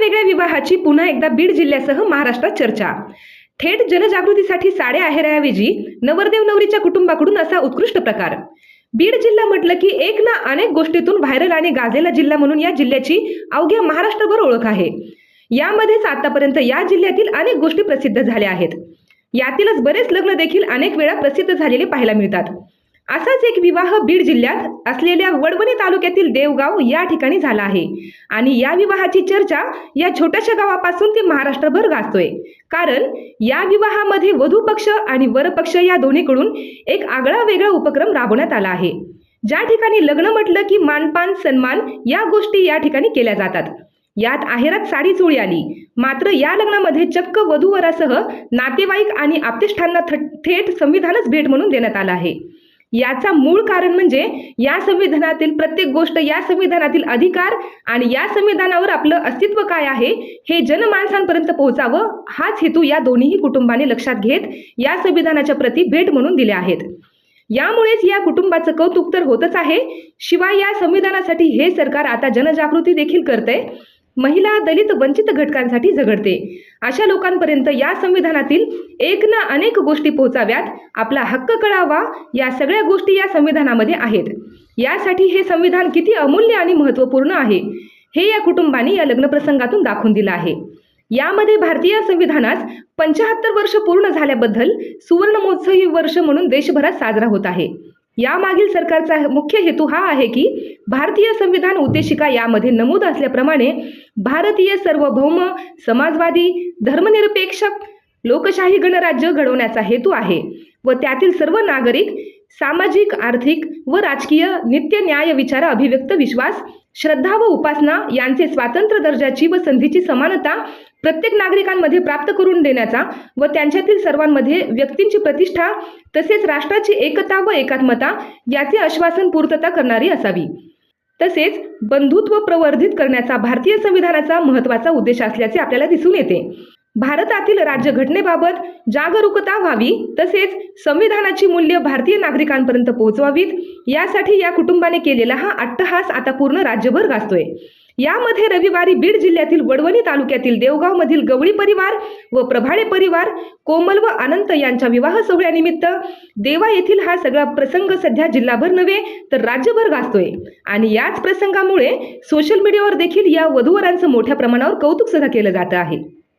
वेगळ्या विवाहाची पुन्हा एकदा बीड जिल्ह्यासह महाराष्ट्रात चर्चा. थेट जनजागृतीसाठी साड्या आहेऱ्याऐवजी नवरदेव नवरीच्या कुटुंबाकडून असा उत्कृष्ट प्रकार. बीड जिल्हा म्हटलं की एक ना अनेक गोष्टीतून व्हायरल आणि गाजलेला जिल्हा म्हणून या जिल्ह्याची अवघ्या महाराष्ट्रभर ओळख आहे. यामध्येच आतापर्यंत या जिल्ह्यातील अनेक गोष्टी प्रसिद्ध झाल्या आहेत. यातीलच बरेच लग्न देखील अनेक वेळा प्रसिद्ध झालेले पाहायला मिळतात. असाच एक विवाह बीड जिल्ह्यात असलेल्या वडवणी तालुक्यातील देवगाव या ठिकाणी झाला आहे. आणि या विवाहाची चर्चा या छोट्याशा गावापासून ते महाराष्ट्रभर गाजतोय. कारण या विवाहामध्ये वधू पक्ष आणि वरपक्ष या दोन्हीकडून एक आगळा वेगळा उपक्रम राबवण्यात आला आहे. ज्या ठिकाणी लग्न म्हटलं की मानपान सन्मान या गोष्टी या ठिकाणी केल्या जातात. यात आहेरात साडी चोळी आली. मात्र या लग्नामध्ये चक्क वधूवरासह नातेवाईक आणि आप्तिष्ठांना थेट संविधानच भेट म्हणून देण्यात आला आहे. याचा मूळ कारण म्हणजे या संविधानातील प्रत्येक गोष्ट या संविधानातील अधिकार आणि या संविधानावर आपलं अस्तित्व काय आहे हे जनमानसांपर्यंत पोहोचावं हाच हेतू या दोन्ही कुटुंबाने लक्षात घेत या संविधानाच्या प्रती भेट म्हणून दिल्या आहेत. यामुळेच या कुटुंबाचं कौतुक तर होतच आहे. शिवाय या संविधानासाठी हे सरकार आता जनजागृती देखील करते महिला दलित वंचित घटकांसाठी झगडते. अशा लोकांपर्यंत या संविधानातील एक ना अनेक गोष्टी पोहोचाव्यात. आपला हक्क कळावा या सगळ्या गोष्टी या संविधानामध्ये आहेत. यासाठी हे संविधान किती अमूल्य आणि महत्त्वपूर्ण आहे हे या कुटुंबाने या लग्नप्रसंगातून दाखवून दिलं आहे. यामध्ये भारतीय संविधानास पंचाहत्तर वर्ष पूर्ण झाल्याबद्दल सुवर्ण महोत्सवी वर्ष म्हणून देशभरात साजरा होत आहे. यामागील सरकारचा मुख्य हेतू हा आहे की भारतीय संविधान उद्देशिका यामध्ये नमूद असल्याप्रमाणे भारतीय सार्वभौम समाजवादी धर्मनिरपेक्ष लोकशाही गणराज्य घडवण्याचा हेतू आहे व त्यातील सर्व नागरिक सामाजिक आर्थिक व राजकीय नित्य न्याय विचार अभिव्यक्त विश्वास श्रद्धा व उपासना यांचे स्वातंत्र्य दर्जाची व संधीची समानता प्रत्येक नागरिकांमध्ये प्राप्त करून देण्याचा व त्यांच्यातील सर्वांमध्ये व्यक्तींची प्रतिष्ठा तसेच राष्ट्राची एकता व एकात्मता याचे आश्वासन पूर्तता करणारी असावी. तसेच बंधुत्व प्रवर्धित करण्याचा भारतीय संविधानाचा महत्त्वाचा उद्देश असल्याचे आपल्याला दिसून येते. भारतातील राज्यघटनेबाबत जागरूकता व्हावी तसेच संविधानाची मूल्य भारतीय नागरिकांपर्यंत पोहोचवावीत. यासाठी या कुटुंबाने केलेला हा अट्टहास आता पूर्ण राज्यभर गाजतोय. यामध्ये रविवारी बीड जिल्ह्यातील वडवणी तालुक्यातील देवगावमधील गवळी परिवार व प्रभाळे परिवार कोमल व अनंत यांच्या विवाह सोहळ्यानिमित्त देवा येथील हा सगळा प्रसंग सध्या जिल्हाभर नव्हे तर राज्यभर गाजतोय. आणि याच प्रसंगामुळे सोशल मीडियावर देखील या वधूवरांचं मोठ्या प्रमाणावर कौतुक सुद्धा केलं जात आहे.